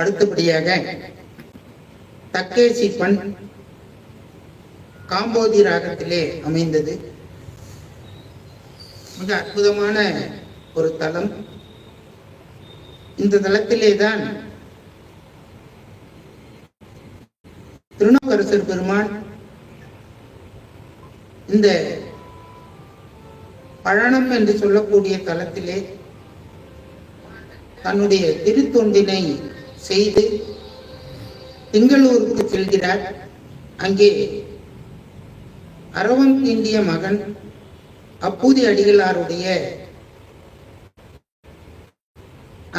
அடுத்தபடியாக தக்கேசி பண் காம்போதி ராகத்திலே அமைந்தது. மிக அற்புதமான ஒரு தலம். இந்த தலத்திலே தான் திருநாவுக்கரசர் பெருமான் இந்த பழனம் என்று சொல்லக்கூடிய தலத்திலே தன்னுடைய திருத்தொண்டினை செய்து திங்களூருக்கு செல்கிறார். அங்கே அரவம் தீண்டிய மகன் அப்பூதி அடிகளாருடைய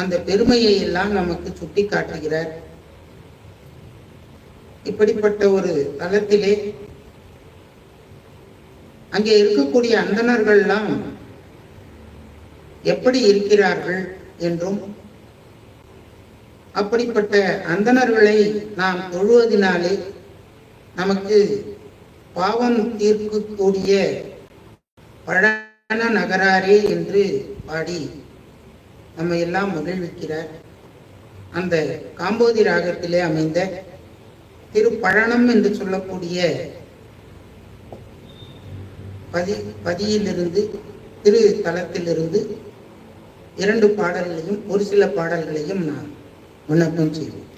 அந்த பெருமையை எல்லாம் நமக்கு சுட்டி காட்டுகிறார். இப்படிப்பட்ட ஒரு தளத்திலே அங்கே இருக்கக்கூடிய அந்தணர்கள்லாம் எப்படி இருக்கிறார்கள் என்றும் அப்படிப்பட்ட அந்தணர்களை நாம் தொழுவதினாலே நமக்கு பாவம் தீர்க்கக்கூடிய பழன நகராரே என்று பாடி நம்ம எல்லாம் மகிழ்விக்கிறார். அந்த காம்போதி ராகத்திலே அமைந்த திருப்பழனம் என்று சொல்லக்கூடிய பதி பதியிலிருந்து திரு தலத்திலிருந்து இரண்டு பாடல்களையும் ஒரு சில பாடல்களையும் நான் una contigo.